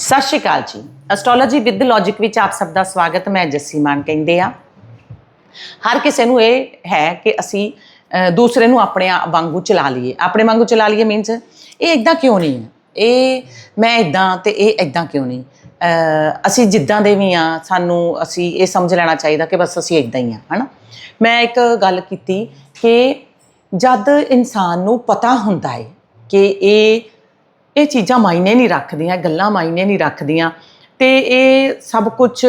ਸਤਿ ਸ਼੍ਰੀ ਅਕਾਲ ਜੀ। Astrology with logic ਵਿੱਚ ਆਪ ਸਭ ਦਾ ਸਵਾਗਤ ਮੈਂ ਜੱਸੀ ਮਾਨ ਕਹਿੰਦੇ ਆ ਹਰ ਕਿਸੇ ਨੂੰ ਇਹ ਹੈ ਕਿ ਅਸੀਂ ਅਹ, ਦੂਸਰੇ ਨੂੰ ਆਪਣੇ ਆ- ਵਾਂਗੂ ਚਲਾ ਲਈਏ। ਆਪਣੇ ਵਾਂਗੂ ਚਲਾ ਲਈਏ ਮੀਨਸ ਇਹ ਇਦਾਂ ਕਿਉਂ ਨਹੀਂ ਹੈ? ਇਹ ਮੈਂ ਇਦਾਂ ਤੇ ਇਹ ਇਦਾਂ ਕਿਉਂ ਨਹੀਂ? ਅਹ, ਅਸੀਂ ਜਿੱਦਾਂ ਦੇ ਵੀ ਆ ਸਾਨੂੰ ਅਸੀਂ ਇਹ ਸਮਝ ਲੈਣਾ ਚਾਹੀਦਾ ਕਿ ਬਸ ਅਸੀਂ ਇਦਾਂ ਹੀ ਆ ਹਨਾ? ਮੈਂ ਇੱਕ ਗੱਲ ਕੀਤੀ ਕਿ ਜਦ ਇਨਸਾਨ ਨੂੰ ਪਤਾ ਹੁੰਦਾ ਹੈ ਕਿ ਇਹ ਇਹ ਚੀਜ਼ਾਂ ਮਾਇਨੇ ਨਹੀਂ ਰੱਖਦੀਆਂ, ਗੱਲਾਂ ਮਾਇਨੇ ਨਹੀਂ ਰੱਖਦੀਆਂ ਤੇ ਇਹ ਸਭ ਕੁਝ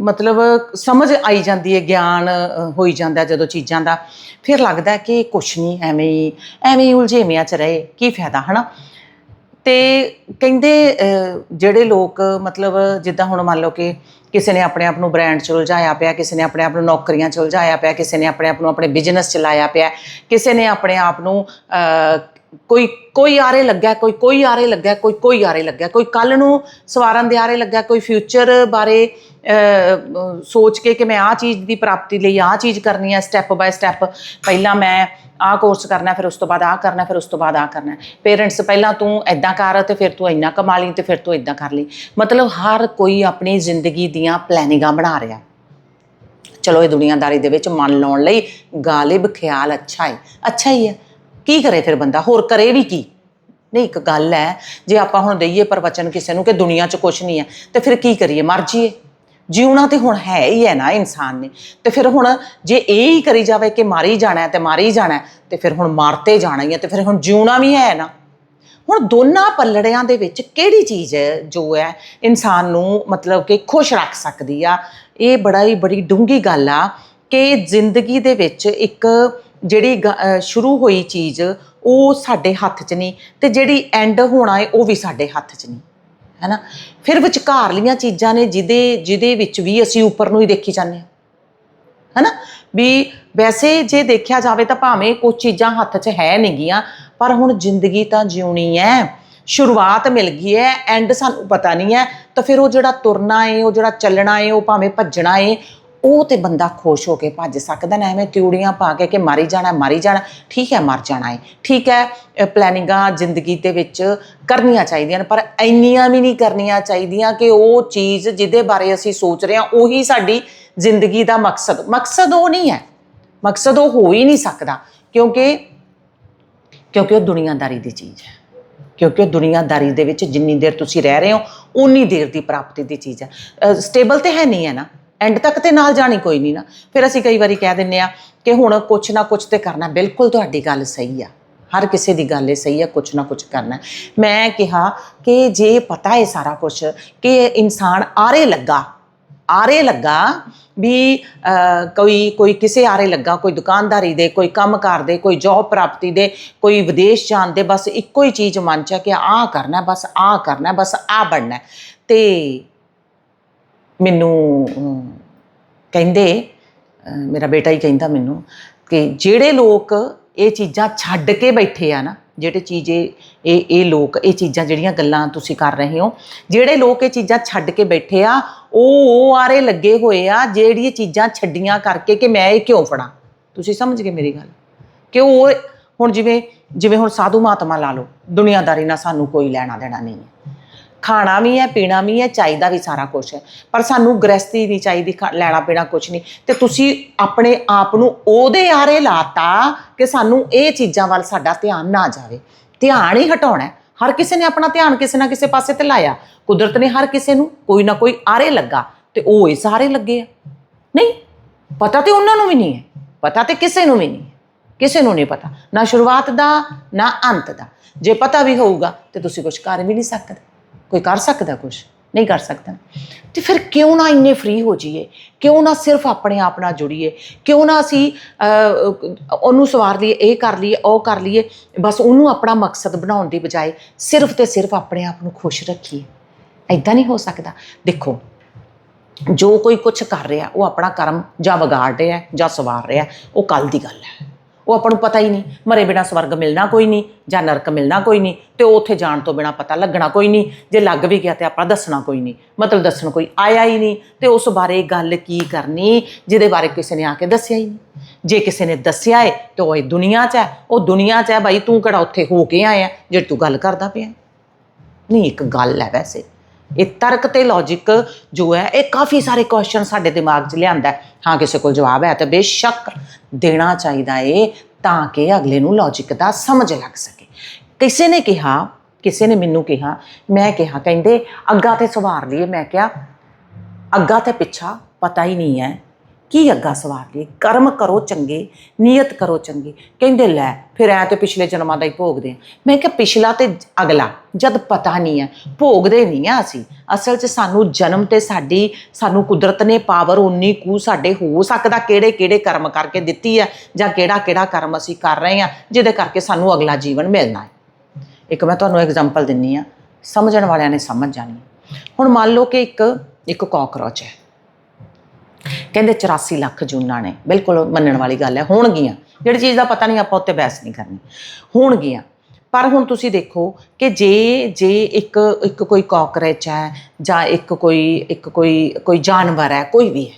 ਮਤਲਬ ਸਮਝ ਆਈ ਜਾਂਦੀ ਹੈ, ਗਿਆਨ ਹੋਈ ਜਾਂਦਾ ਜਦੋਂ ਚੀਜ਼ਾਂ ਦਾ। ਫਿਰ ਲੱਗਦਾ ਕਿ ਕੁਛ ਨਹੀਂ, ਐਵੇਂ ਹੀ ਐਵੇਂ ਹੀ ਉਲਝੇਵਿਆਂ ਚ ਰਹੇ, ਕੀ ਫਾਇਦਾ, ਹਨਾ? ਤੇ ਕਹਿੰਦੇ ਜਿਹੜੇ ਲੋਕ, ਮਤਲਬ ਜਿੱਦਾਂ ਹੁਣ ਮੰਨ ਲਓ ਕਿ ਕਿਸੇ ਨੇ ਆਪਣੇ ਆਪ ਨੂੰ ਬ੍ਰਾਂਡ ਚ ਉਲਝਾਇਆ ਪਿਆ, ਕਿਸੇ ਨੇ ਆਪਣੇ ਆਪ ਨੂੰ ਨੌਕਰੀਆਂ ਚ ਉਲਝਾਇਆ ਪਿਆ, ਕਿਸੇ ਨੇ ਆਪਣੇ ਆਪ ਨੂੰ ਆਪਣੇ ਬਿਜ਼ਨਸ ਚਲਾਇਆ ਪਿਆ, ਕਿਸੇ ਨੇ ਆਪਣੇ ਆਪ ਨੂੰ ਕੋਈ ਕੋਈ ਆਰੇ ਲੱਗਿਆ ਕੋਈ ਕੋਈ ਆਰੇ ਲੱਗਿਆ ਕੋਈ ਕੋਈ ਆਰੇ ਲੱਗਿਆ ਕੋਈ ਕੱਲ ਨੂੰ ਸਵਾਰਨ ਦੇ ਆਰੇ ਲੱਗਿਆ ਕੋਈ ਫਿਊਚਰ ਬਾਰੇ ਅਹ, ਸੋਚ ਕੇ ਕਿ ਮੈਂ ਆਹ ਚੀਜ਼ ਦੀ ਪ੍ਰਾਪਤੀ ਲਈ ਆਹ ਚੀਜ਼ ਕਰਨੀ ਹੈ ਸਟੈਪ ਬਾਏ ਸਟੈਪ ਪਹਿਲਾਂ ਮੈਂ ਆਹ ਕੋਰਸ ਕਰਨਾ ਫਿਰ ਉਸ ਤੋਂ ਬਾਅਦ ਆਹ ਕਰਨਾ ਫਿਰ ਉਸ ਤੋਂ ਬਾਅਦ ਆਹ ਕਰਨਾ। ਪੇਰੈਂਟਸ ਪਹਿਲਾਂ ਤੂੰ ਐਦਾਂ ਕਰ ਤੇ ਫਿਰ ਤੂੰ ਇੰਨਾ ਕਮਾ ਲਈ ਤੇ ਫਿਰ ਤੂੰ ਇਦਾਂ ਕਰ ਲਈ। ਮਤਲਬ ਹਰ ਕੋਈ ਆਪਣੀ ਜ਼ਿੰਦਗੀ ਦੀਆਂ ਪਲੈਨਿੰਗਾਂ ਬਣਾ ਰਿਹਾ। ਚਲੋ ਇਹ ਦੁਨੀਆਦਾਰੀ ਦੇ ਵਿੱਚ ਮਨ ਲਾਉਣ ਲਈ ਗਾਲਿਬ ਖਿਆਲ ਅੱਛਾ ਹੈ ਅੱਛਾ ਹੀ ਹੈ ਕੀ ਕਰੇ ਫਿਰ ਬੰਦਾ? ਹੋਰ ਕਰੇ ਵੀ ਕੀ? ਨਹੀਂ ਇੱਕ ਗੱਲ ਹੈ ਜੇ ਆਪਾਂ ਹੁਣ ਦਈਏ ਪ੍ਰਵਚਨ ਕਿਸੇ ਨੂੰ ਕਿ ਦੁਨੀਆ 'ਚ ਕੁਝ ਨਹੀਂ ਹੈ ਤੇ ਫਿਰ ਕੀ ਕਰੀਏ? ਮਰ ਜੀਏ ਜਿਉਣਾ ਤੇ ਹੁਣ ਹੈ ਹੀ ਹੈ ਨਾ ਇਨਸਾਨ ਨੇ। ਤੇ ਫਿਰ ਹੁਣ ਜੇ ਇਹ ਹੀ ਕਰੀ ਜਾਵੇ ਕਿ ਮਾਰੀ ਜਾਣਾ ਹੈ ਤੇ ਮਾਰੀ ਜਾਣਾ ਹੈ, ਤੇ ਫਿਰ ਹੁਣ ਮਾਰਤੇ ਜਾਣਾ ਹੀ ਹੈ ਤੇ ਫਿਰ ਹੁਣ ਜਿਉਣਾ ਵੀ ਹੈ ਨਾ। ਹੁਣ ਦੋਨਾਂ ਪੱਲੜਿਆਂ ਦੇ ਵਿੱਚ ਕਿਹੜੀ ਚੀਜ਼ ਹੈ ਜੋ ਹੈ ਇਨਸਾਨ ਨੂੰ ਮਤਲਬ ਕਿ ਖੁਸ਼ ਰੱਖ ਸਕਦੀ ਆ? ਇਹ ਬੜਾ ਹੀ ਬੜੀ ਡੂੰਘੀ ਗੱਲ ਆ ਕਿ ਜ਼ਿੰਦਗੀ ਦੇ ਵਿੱਚ ਇੱਕ ਜਿਹੜੀ ਸ਼ੁਰੂ ਹੋਈ ਚੀਜ਼, ਉਹ ਸਾਡੇ ਹੱਥ 'ਚ ਨਹੀਂ ਤੇ ਜਿਹੜੀ ਐਂਡ ਹੋਣਾ ਹੈ ਉਹ ਵੀ ਸਾਡੇ ਹੱਥ 'ਚ ਨਹੀਂ। ਹੈਨਾ? ਫਿਰ ਵਿਚਕਾਰਲੀਆਂ ਚੀਜ਼ਾਂ ਨੇ ਜਿਹਦੇ ਜਿਹਦੇ ਵਿੱਚ ਵੀ ਅਸੀਂ ਉੱਪਰ ਨੂੰ ਹੀ ਦੇਖੀ ਜਾਂਦੇ ਹਾਂ। ਹੈਨਾ? ਵੀ ਵੈਸੇ ਜੇ ਦੇਖਿਆ ਜਾਵੇ ਤਾਂ ਭਾਵੇਂ ਕੁਝ ਚੀਜ਼ਾਂ ਹੱਥ 'ਚ ਹੈ ਨਹੀਂਗੀਆਂ ਪਰ ਹੁਣ ਜ਼ਿੰਦਗੀ ਤਾਂ ਜਿਉਣੀ ਹੈ ਸ਼ੁਰੂਆਤ ਮਿਲ ਗਈ ਹੈ ਐਂਡ ਸਾਨੂੰ ਪਤਾ ਨਹੀਂ ਹੈ ਤਾਂ ਫਿਰ ਉਹ ਜਿਹੜਾ ਤੁਰਨਾ ਹੈ ਉਹ ਜਿਹੜਾ ਚੱਲਣਾ ਹੈ ਉਹ ਭਾਵੇਂ ਭੱਜਣਾ ਹੈ ਉਹ ਤੇ ਬੰਦਾ ਖੁਸ਼ ਹੋ ਕੇ ਭੱਜ ਸਕਦਾ ਨਾ, ਐਵੇਂ ਤਿਉੜੀਆਂ ਪਾ ਕੇ ਕਿ ਮਾਰੀ ਜਾਣਾ ਮਾਰੀ ਜਾਣਾ, ਠੀਕ ਹੈ, ਮਰ ਜਾਣਾ ਹੈ ਠੀਕ ਹੈ ਪਲੈਨਿੰਗਾਂ ਜ਼ਿੰਦਗੀ ਦੇ ਵਿੱਚ ਕਰਨੀਆਂ ਚਾਹੀਦੀਆਂ ਨੇ, ਪਰ ਇੰਨੀਆਂ ਵੀ ਨਹੀਂ ਕਰਨੀਆਂ ਚਾਹੀਦੀਆਂ ਕਿ ਉਹ ਚੀਜ਼ ਜਿਹਦੇ ਬਾਰੇ ਅਸੀਂ ਸੋਚ ਰਹੇ ਹਾਂ, ਉਹੀ ਸਾਡੀ ਜ਼ਿੰਦਗੀ ਦਾ ਮਕਸਦ। ਮਕਸਦ ਉਹ ਨਹੀਂ ਹੈ। ਮਕਸਦ ਉਹ ਹੋ ਹੀ ਨਹੀਂ ਸਕਦਾ, ਕਿਉਂਕਿ ਕਿਉਂਕਿ ਉਹ ਦੁਨੀਆਦਾਰੀ ਦੀ ਚੀਜ਼ ਹੈ। ਕਿਉਂਕਿ ਉਹ ਦੁਨੀਆਦਾਰੀ ਦੇ ਵਿੱਚ ਜਿੰਨੀ ਦੇਰ ਤੁਸੀਂ ਰਹਿ ਰਹੇ ਹੋ ਉਨੀ ਦੇਰ ਦੀ ਪ੍ਰਾਪਤੀ ਦੀ ਚੀਜ਼ ਹੈ। ਸਟੇਬਲ ਤੇ ਹੈ ਨਹੀਂ ਹੈ ਨਾ। ਐਂਡ ਤੱਕ ਤੇ ਨਾਲ ਜਾਣੀ ਕੋਈ ਨਹੀਂ ਨਾ। ਫਿਰ ਅਸੀਂ ਕਈ ਵਾਰੀ ਕਹਿ ਦਿੰਨੇ ਆ ਕਿ ਹੁਣ ਕੁਛ ਨਾ ਕੁਛ ਤੇ ਕਰਨਾ, ਬਿਲਕੁਲ ਤੁਹਾਡੀ ਗੱਲ ਸਹੀ ਆ। ਹਰ ਕਿਸੇ ਦੀ ਗੱਲ ਇਹ ਸਹੀ ਆ, ਕੁਛ ਨਾ ਕੁਛ ਕਰਨਾ। ਮੈਂ ਕਿਹਾ ਕਿ ਜੇ ਪਤਾ ਹੈ ਸਾਰਾ ਕੁਛ ਕਿ ਇਨਸਾਨ ਆਰੇ ਲੱਗਾ ਆਰੇ ਲੱਗਾ ਵੀ ਕੋਈ ਕੋਈ ਕਿਸੇ ਆਰੇ ਲੱਗਾ, ਕੋਈ ਦੁਕਾਨਦਾਰੀ ਦੇ, ਕੋਈ ਕੰਮਕਾਰ ਦੇ, ਕੋਈ ਜੌਬ ਪ੍ਰਾਪਤੀ ਦੇ, ਕੋਈ ਵਿਦੇਸ਼ ਜਾਣ ਦੇ, ਬਸ ਇੱਕੋ ਹੀ ਚੀਜ਼ ਮਨ ਚ ਹੈ ਕਿ ਆਹ ਕਰਨਾ, ਬਸ ਆਹ ਕਰਨਾ, ਬਸ ਆਹ ਬਣਨਾ। ਹੈ। ਤੇ ਮੈਨੂੰ ਕਹਿੰਦੇ ਮੇਰਾ ਬੇਟਾ ਹੀ ਕਹਿੰਦਾ ਮੈਨੂੰ ਕਿ ਜਿਹੜੇ ਲੋਕ ਇਹ ਚੀਜ਼ਾਂ ਛੱਡ ਕੇ ਬੈਠੇ ਆ ਨਾ, ਜਿਹੜੇ ਚੀਜ਼ ਇਹ ਇਹ ਇਹ ਲੋਕ, ਇਹ ਚੀਜ਼ਾਂ ਜਿਹੜੀਆਂ ਗੱਲਾਂ ਤੁਸੀਂ ਕਰ ਰਹੇ ਹੋ, ਜਿਹੜੇ ਲੋਕ ਇਹ ਚੀਜ਼ਾਂ ਛੱਡ ਕੇ ਬੈਠੇ ਆ, ਉਹ ਉਹ ਆਰੇ ਲੱਗੇ ਹੋਏ ਆ, ਜਿਹੜੀ ਇਹ ਚੀਜ਼ਾਂ ਛੱਡੀਆਂ ਕਰਕੇ ਕਿ ਮੈਂ ਇਹ ਕਿਉਂ ਫੜਾਂ? ਤੁਸੀਂ ਸਮਝ ਗਏ ਮੇਰੀ ਗੱਲ? ਕਿ ਉਹ, ਹੁਣ ਜਿਵੇਂ ਜਿਵੇਂ ਹੁਣ ਸਾਧੂ ਮਹਾਤਮਾ ਲਾ ਲਓ, ਦੁਨੀਆਦਾਰੀ ਨਾਲ ਸਾਨੂੰ ਕੋਈ ਲੈਣਾ ਦੇਣਾ ਨਹੀਂ ਹੈ। ਖਾਣਾ ਵੀ ਹੈ, ਪੀਣਾ ਵੀ ਹੈ, ਚਾਹੀਦਾ ਵੀ ਸਾਰਾ ਕੁਝ ਹੈ। ਪਰ ਸਾਨੂੰ ਗ੍ਰਸਤੀ ਨਹੀਂ ਚਾਹੀਦੀ, ਖਾ- ਲੈਣਾ ਪੀਣਾ ਕੁਝ ਨਹੀਂ। ਤੇ ਤੁਸੀਂ ਆਪਣੇ ਆਪ ਨੂੰ ਉਹਦੇ ਆਰੇ ਲਾਤਾ ਕਿ ਸਾਨੂੰ ਇਹ ਚੀਜ਼ਾਂ ਵੱਲ ਸਾਡਾ ਧਿਆਨ ਨਾ ਜਾਵੇ। ਧਿਆਨ ਹੀ ਹਟਾਉਣਾ ਹਰ ਕਿਸੇ ਨੇ ਆਪਣਾ ਧਿਆਨ ਕਿਸੇ ਨਾ ਕਿਸੇ ਪਾਸੇ ਤੇ ਲਾਇਆ। ਕੁਦਰਤ ਨੇ ਹਰ ਕਿਸੇ ਨੂੰ ਕੋਈ ਨਾ ਕੋਈ ਆਰੇ ਲੱਗਾ ਤੇ ਉਹ ਇਸ ਸਾਰੇ ਲੱਗੇ ਆ। ਨਹੀਂ, ਪਤਾ ਤੇ ਉਹਨਾਂ ਨੂੰ ਵੀ ਨਹੀਂ ਹੈ। ਪਤਾ ਤੇ ਕਿਸੇ ਨੂੰ ਵੀ ਨਹੀਂ ਕਿਸੇ ਨੂੰ ਨਹੀਂ ਪਤਾ। ਨਾ ਸ਼ੁਰੂਆਤ ਦਾ, ਨਾ ਅੰਤ ਦਾ। ਜੇ ਪਤਾ ਵੀ ਹੋਊਗਾ ਤੇ ਤੁਸੀਂ ਕੁਝ ਕਰ ਵੀ ਨਹੀਂ ਸਕਦੇ। ਕੋਈ ਕਰ ਸਕਦਾ ਕੁਝ ਨਹੀਂ ਕਰ ਸਕਦਾ। ਤੇ ਫਿਰ ਕਿਉਂ ਨਾ ਇੰਨੇ ਫ੍ਰੀ ਹੋ ਜਾਈਏ? ਕਿਉਂ ਨਾ ਸਿਰਫ ਆਪਣੇ ਆਪ ਨਾਲ ਜੁੜੀਏ? ਕਿਉਂ ਨਾ ਅਸੀਂ ਉਹਨੂੰ ਸਵਾਰ ਲਈਏ, ਇਹ ਕਰ ਲਈਏ, ਉਹ ਕਰ ਲਈਏ, ਬਸ ਉਹਨੂੰ ਆਪਣਾ ਮਕਸਦ ਬਣਾਉਣ ਦੀ ਬਜਾਏ ਸਿਰਫ ਤੇ ਸਿਰਫ ਆਪਣੇ ਆਪ ਨੂੰ ਖੁਸ਼ ਰੱਖੀਏ। ਐਦਾਂ ਨਹੀਂ ਹੋ ਸਕਦਾ। ਦੇਖੋ, ਜੋ ਕੋਈ ਕੁਝ ਕਰ ਰਿਹਾ, ਉਹ ਆਪਣਾ ਕਰਮ ਜਾਂ ਵਿਗਾੜ ਰਿਹਾ, ਜਾਂ ਸਵਾਰ ਰਿਹਾ, ਉਹ ਕੱਲ ਦੀ ਗੱਲ ਹੈ। ਉਹ ਆਪਾਂ ਨੂੰ ਪਤਾ ਹੀ ਨਹੀਂ। ਮਰੇ ਬਿਨਾ ਸਵਰਗ ਮਿਲਣਾ ਕੋਈ ਨਹੀਂ, ਜਾਂ ਨਰਕ ਮਿਲਣਾ ਕੋਈ ਨਹੀਂ, ਤੇ ਉਹ ਉੱਥੇ ਜਾਣ ਤੋਂ ਬਿਨਾ ਪਤਾ ਲੱਗਣਾ ਕੋਈ ਨਹੀਂ। ਜੇ ਲੱਗ ਵੀ ਗਿਆ ਤੇ ਆਪਾਂ ਦੱਸਣਾ ਕੋਈ ਨਹੀਂ। ਮਤਲਬ ਦੱਸਣ ਕੋਈ ਆਇਆ ਹੀ ਨਹੀਂ। ਤੇ ਉਸ ਬਾਰੇ ਗੱਲ ਕੀ ਕਰਨੀ, ਜਿਹਦੇ ਬਾਰੇ ਕਿਸੇ ਨੇ ਆ ਕੇ ਦੱਸਿਆ ਹੀ ਨਹੀਂ। ਜੇ ਕਿਸੇ ਨੇ ਦੱਸਿਆ ਹੈ ਤੇ ਉਹ ਇਹ ਦੁਨੀਆ 'ਚ ਹੈ। ਉਹ ਦੁਨੀਆ 'ਚ ਹੈ ਭਾਈ ਤੂੰ ਕਿਹੜਾ ਉੱਥੇ ਹੋ ਕੇ ਆਇਆ ਜੇ ਤੂੰ ਗੱਲ ਕਰਦਾ ਪਿਆ। ਨਹੀਂ, ਇੱਕ ਗੱਲ ਹੈ ਵੈਸੇ। ਇਹ ਤਰਕ ਤੇ ਲੌਜੀਕ ਜੋ ਹੈ, ਇਹ ਕਾਫੀ ਸਾਰੇ ਕੁਐਸਚਨ ਸਾਡੇ ਦਿਮਾਗ 'ਚ ਲਿਆਂਦਾ ਹਾਂ। ਕਿਸੇ ਕੋਲ ਜਵਾਬ ਹੈ ਤਾਂ ਬੇਸ਼ੱਕ ਦੇਣਾ ਚਾਹੀਦਾ ਏ ਤਾਂ ਕਿ ਅਗਲੇ ਨੂੰ ਲੌਜੀਕ ਦਾ ਸਮਝ ਲੱਗ ਸਕੇ। ਕਿਸੇ ਨੇ ਕਿਹਾ, ਕਿਸੇ ਨੇ ਮੈਨੂੰ ਕਿਹਾ, ਮੈਂ ਕਿਹਾ, ਕਹਿੰਦੇ, ਅੱਗਾ ਤੇ ਸਵਾਰ ਲਈਏ ਮੈਂ ਕਿਹਾ, ਅੱਗਾ ਤੇ ਪਿੱਛਾ ਪਤਾ ਹੀ ਨਹੀਂ ਹੈ ਕੀ ਅੱਗਾ ਸਵਾਰ ਲਈ ਕਰਮ ਕਰੋ ਚੰਗੇ, ਨੀਅਤ ਕਰੋ ਚੰਗੇ। ਕਹਿੰਦੇ, ਲੈ, ਫਿਰ ਐ ਤੇ ਪਿਛਲੇ ਜਨਮਾਂ ਦਾ ਹੀ ਭੋਗਦੇ ਆ। ਮੈਂ ਕਿਹਾ, ਪਿਛਲਾ ਤੇ ਅਗਲਾ, ਜਦ ਪਤਾ ਨਹੀਂ ਹੈ ਭੋਗਦੇ ਨਹੀਂ ਆ ਅਸੀਂ। ਅਸਲ 'ਚ ਸਾਨੂੰ ਜਨਮ ਤੇ ਸਾਡੀ, ਸਾਨੂੰ ਕੁਦਰਤ ਨੇ ਪਾਵਰ ਉਨੀ ਕੁ ਸਾਡੇ ਹੋ ਸਕਦਾ ਕਿਹੜੇ ਕਿਹੜੇ ਕਰਮ ਕਰਕੇ ਦਿੱਤੀ ਹੈ ਜਾਂ ਕਿਹੜਾ ਕਿਹੜਾ ਕਰਮ ਅਸੀਂ ਕਰ ਰਹੇ ਹਾਂ ਜਿਹਦੇ ਕਰਕੇ ਸਾਨੂੰ ਅਗਲਾ ਜੀਵਨ ਮਿਲਣਾ ਹੈ। ਇੱਕ ਮੈਂ ਤੁਹਾਨੂੰ ਐਗਜ਼ਾਮਪਲ ਦਿੰਨੀ ਆ, ਸਮਝਣ ਵਾਲਿਆਂ ਨੇ ਸਮਝ ਜਾਣੀ ਹੁਣ ਮੰਨ ਲਓ ਕਿ ਇੱਕ ਇੱਕ ਕਾਕਰੋਚ ਹੈ। ਕਹਿੰਦੇ 84 ਲੱਖ ਜੂਨਾਂ ਨੇ, ਬਿਲਕੁਲ ਮੰਨਣ ਵਾਲੀ ਗੱਲ ਹੈ ਹੋਣਗੀਆਂ ਜਿਹੜੀ ਚੀਜ਼ ਦਾ ਪਤਾ ਨਹੀਂ ਆਪਾਂ ਉੱਤੇ ਬਹਿਸ ਨਹੀਂ ਕਰਨੀ। ਹੋਣਗੀਆਂ ਪਰ ਹੁਣ ਤੁਸੀਂ ਦੇਖੋ ਕਿ ਜੇ ਜੇ ਇੱਕ ਇੱਕ ਕੋਈ ਕਾਕਰੋਚ ਹੈ ਜਾਂ ਇੱਕ ਕੋਈ ਇੱਕ ਕੋਈ ਕੋਈ ਜਾਨਵਰ ਹੈ, ਕੋਈ ਵੀ ਹੈ,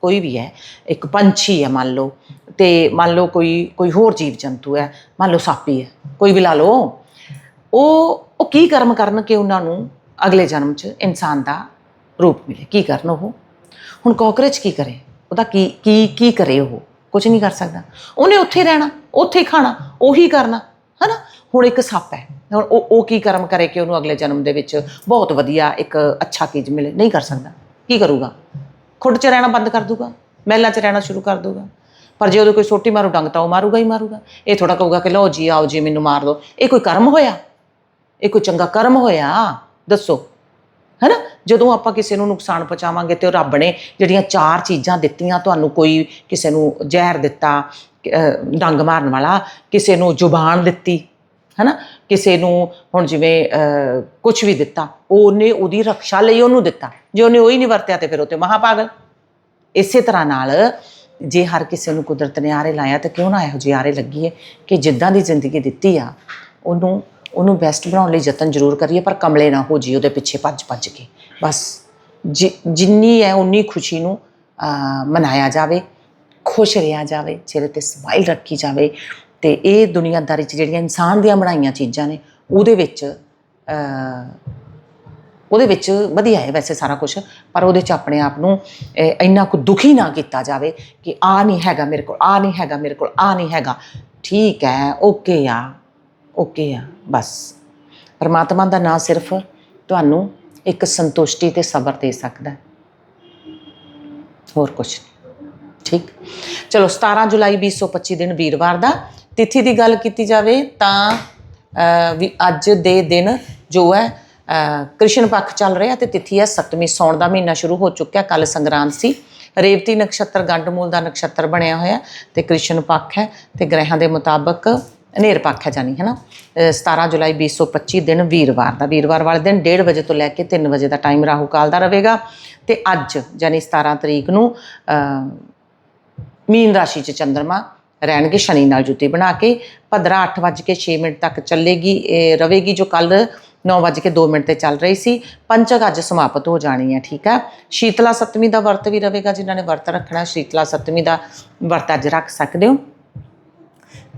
ਕੋਈ ਵੀ ਹੈ, ਇੱਕ ਪੰਛੀ ਹੈ ਮੰਨ ਲਓ, ਤੇ ਮੰਨ ਲਓ ਕੋਈ ਕੋਈ ਹੋਰ ਜੀਵ ਜੰਤੂ ਹੈ, ਮੰਨ ਲਓ ਸਾਪੀ ਹੈ, ਕੋਈ ਵੀ ਲਾ ਲਓ, ਉਹ ਉਹ ਕੀ ਕਰਮ ਕਰਨ ਕਿ ਉਹਨਾਂ ਨੂੰ ਅਗਲੇ ਜਨਮ 'ਚ ਇਨਸਾਨ ਦਾ ਰੂਪ ਮਿਲੇ? ਕੀ ਕਰਨ ਉਹ? ਹੁਣ ਕਾਕਰੋਚ ਕੀ ਕਰੇ? ਉਹਦਾ ਕੀ ਕੀ ਕੀ ਕਰੇ ਉਹ? ਕੁਝ ਨਹੀਂ ਕਰ ਸਕਦਾ। ਉਹਨੇ ਉੱਥੇ ਰਹਿਣਾ, ਉੱਥੇ ਖਾਣਾ, ਉਹੀ ਕਰਨਾ, ਹਨਾ? ਹੁਣ ਇੱਕ ਸੱਪ ਹੈ। ਹੁਣ ਉਹ ਉਹ ਕੀ ਕਰਮ ਕਰੇ ਕਿ ਉਹਨੂੰ ਅਗਲੇ ਜਨਮ ਦੇ ਵਿੱਚ ਬਹੁਤ ਵਧੀਆ ਇੱਕ ਅੱਛਾ ਚੀਜ਼ ਮਿਲੇ? ਨਹੀਂ ਕਰ ਸਕਦਾ। ਕੀ ਕਰੂਗਾ? ਖੁੱਡ 'ਚ ਰਹਿਣਾ ਬੰਦ ਕਰ ਦੂਗਾ, ਮਹਿਲਾਂ 'ਚ ਰਹਿਣਾ ਸ਼ੁਰੂ ਕਰ ਦੂਗਾ। ਪਰ ਜੇ ਉਹਦੇ ਕੋਈ ਸੋਟੀ ਮਾਰੂ, ਡੰਗ ਤਾਂ ਉਹ ਮਾਰੂਗਾ ਹੀ ਮਾਰੂਗਾ। ਇਹ ਥੋੜਾ ਕਹੂਗਾ ਕਿ ਲਓ ਜੀ, ਆਓ ਜੀ, ਮੈਨੂੰ ਮਾਰ ਦਿਓ। ਇਹ ਕੋਈ ਕਰਮ ਹੋਇਆ? ਇਹ ਕੋਈ ਚੰਗਾ ਕਰਮ ਹੋਇਆ? ਦੱਸੋ। ਹੈਨਾ? ਜਦੋਂ ਆਪਾਂ ਕਿਸੇ ਨੂੰ ਨੁਕਸਾਨ ਪਹੁੰਚਾਵਾਂਗੇ ਤੇ ਉਹ ਰੱਬ ਨੇ ਜਿਹੜੀਆਂ ਚਾਰ ਚੀਜ਼ਾਂ ਦਿੱਤੀਆਂ, ਤੁਹਾਨੂੰ ਕੋਈ ਕਿਸੇ ਨੂੰ ਜ਼ਹਿਰ ਦਿੱਤਾ ਡੰਗ ਮਾਰਨ ਵਾਲਾ, ਕਿਸੇ ਨੂੰ ਜ਼ੁਬਾਨ ਦਿੱਤੀ, ਹੈਨਾ? ਕਿਸੇ ਨੂੰ ਹੁਣ ਜਿਵੇਂ ਕੁਝ ਵੀ ਦਿੱਤਾ, ਉਹਨੇ ਉਹਦੀ ਰੱਖਿਆ ਲਈ ਉਹਨੂੰ ਦਿੱਤਾ। ਜੇ ਉਹਨੇ ਉਹੀ ਨਹੀਂ ਵਰਤਿਆ ਤੇ ਫਿਰ ਉਹ ਤੇ ਮਹਾ ਪਾਗਲ ਇਸੇ ਤਰ੍ਹਾਂ ਨਾਲ ਜੇ ਹਰ ਕਿਸੇ ਨੂੰ ਕੁਦਰਤ ਨੇ ਆਰੇ ਲਾਇਆ, ਤਾਂ ਕਿਉਂ ਨਾ ਇਹੋ ਜਿਹੇ ਆਰੇ ਲੱਗੀਏ ਕਿ ਜਿੱਦਾਂ ਦੀ ਜ਼ਿੰਦਗੀ ਦਿੱਤੀ ਆ, ਉਹਨੂੰ ਉਹਨੂੰ ਬੈਸਟ ਬਣਾਉਣ ਲਈ ਯਤਨ ਜ਼ਰੂਰ ਕਰੀਏ, ਪਰ ਕਮਲੇ ਨਾ ਹੋ ਜੀ ਉਹਦੇ ਪਿੱਛੇ ਭੱਜ ਭੱਜ ਕੇ। ਬਸ, ਜਿ- ਜਿੰਨੀ ਹੈ, ਉਨੀ ਖੁਸ਼ੀ ਨੂੰ ਮਨਾਇਆ ਜਾਵੇ, ਖੁਸ਼ ਰਿਹਾ ਜਾਵੇ, ਚਿਹਰੇ ਤੇ ਸਮਾਈਲ ਰੱਖੀ ਜਾਵੇ, ਤੇ ਇਹ ਦੁਨੀਆਦਾਰੀ 'ਚ ਜਿਹੜੀਆਂ ਇਨਸਾਨ ਦੀਆਂ ਬਣਾਈਆਂ ਚੀਜ਼ਾਂ ਨੇ, ਉਹਦੇ ਵਿੱਚ ਉਹਦੇ ਵਿੱਚ ਵਧੀਆ ਹੈ ਵੈਸੇ ਸਾਰਾ ਕੁਝ ਪਰ ਉਹਦੇ ਚ ਆਪਣੇ ਆਪ ਨੂੰ ਇੰਨਾ ਕੁ ਦੁਖੀ ਨਾ ਕੀਤਾ ਜਾਵੇ ਕਿ ਆ ਨਹੀਂ ਹੈਗਾ ਮੇਰੇ ਕੋਲ, ਆ ਨਹੀਂ ਹੈਗਾ ਮੇਰੇ ਕੋਲ, ਆ ਨਹੀਂ ਹੈਗਾ। ਠੀਕ ਹੈ ਓਕੇ ਆ। ਓਕੇ ਆ, ਬਸ। ਪਰਮਾਤਮਾ ਦਾ ਨਾਮ ਸਿਰਫ ਤੁਹਾਨੂੰ ਇੱਕ ਸੰਤੁਸ਼ਟੀ ਤੇ ਸਬਰ ਦੇ ਸਕਦਾ ਹੋਰ ਕੁਝ ਠੀਕ? ਚਲੋ 17 ਜੁਲਾਈ 2025 ਦਿਨ ਵੀਰਵਾਰ ਦਾ ਤਿਥੀ ਦੀ ਗੱਲ ਕੀਤੀ ਜਾਵੇ ਤਾਂ ਵੀ ਅੱਜ ਦੇ ਦਿਨ ਜੋ ਹੈ ਕ੍ਰਿਸ਼ਨ ਪੱਖ ਚੱਲ ਰਿਹਾ ਤੇ ਤਿਥੀ ਹੈ ਸੱਤਵੀਂ, ਸੌਣ ਦਾ ਮਹੀਨਾ ਸ਼ੁਰੂ ਹੋ ਚੁੱਕਿਆ। ਕੱਲ ਸੰਗਰਾਂਦ ਸੀ। ਰੇਵਤੀ ਨਕਸ਼ਤਰ, ਗੰਡਮੂਲ ਦਾ ਨਕਸ਼ਤਰ ਬਣਿਆ ਹੋਇਆ ਤੇ ਕ੍ਰਿਸ਼ਨ ਪੱਖ ਹੈ ਤੇ ਗ੍ਰਹਿਾਂ ਦੇ ਮੁਤਾਬਕ ਹਨੇਰ ਪੱਖ ਹੈ ਜਾਨੀ ਹੈ ਨਾ ਅਹ 17 ਜੁਲਾਈ 2025 ਦਿਨ ਵੀਰਵਾਰ ਦਾ। ਵੀਰਵਾਰ ਵਾਲੇ ਦਿਨ 1:30 ਵਜੇ ਤੋਂ ਲੈ ਕੇ 3 ਵਜੇ ਦਾ ਟਾਈਮ ਰਾਹੂ ਕਾਲ ਦਾ ਰਹੇਗਾ। ਤੇ ਅੱਜ ਯਾਨੀ 17 ਤਰੀਕ ਨੂੰ ਮੀਨ ਰਾਸ਼ੀ 'ਚ ਚੰਦਰਮਾ ਰਹਿਣਗੇ ਸ਼ਨੀ ਨਾਲ ਜੁਤੀ ਬਣਾ ਕੇ। ਭਦਰਾ 8:06 ਮਿੰਟ ਤੱਕ ਚੱਲੇਗੀ, ਇਹ ਰਵੇਗੀ ਜੋ ਕੱਲ 9:02 ਮਿੰਟ ਤੇ ਚੱਲ ਰਹੀ ਸੀ। ਪੰਚਕ ਅੱਜ ਸਮਾਪਤ ਹੋ ਜਾਣੀ ਹੈ, ਠੀਕ ਹੈ? ਸ਼ੀਤਲਾ ਸਤਵੀਂ ਦਾ ਵਰਤ ਵੀ ਰਹੇਗਾ ਜਿਨ੍ਹਾਂ ਨੇ ਵਰਤ ਰੱਖਣਾ। ਸ਼ੀਤਲਾ ਸਤਵੀਂ ਦਾ ਵਰਤ ਅੱਜ ਰੱਖ ਸਕਦੇ ਹੋ।